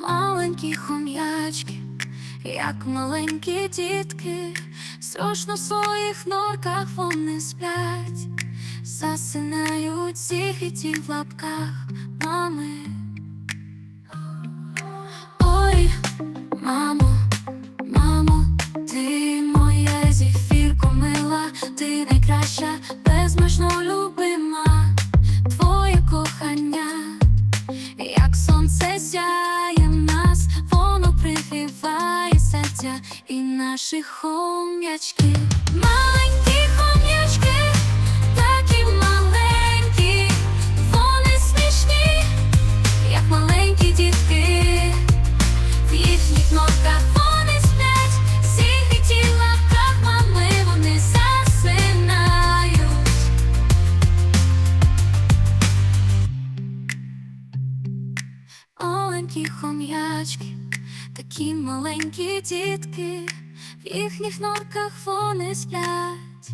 маленькі хом'ячки, як маленькі дітки, Срочно в своїх норках вони сплять, засинають зігріті в лапках мами. Ой, мамо, мамо, ти моя зіфірко мила, ти найкраща, безмежно любима, наші хом'ячки. Маленькі хом'ячки, такі маленькі, вони смішні, як маленькі дітки. В їхніх норках вони сплять, зігріті в лапках мами вони засинають. Маленькі хом'ячки, такі маленькі дітки, їхніх норках вони сплять.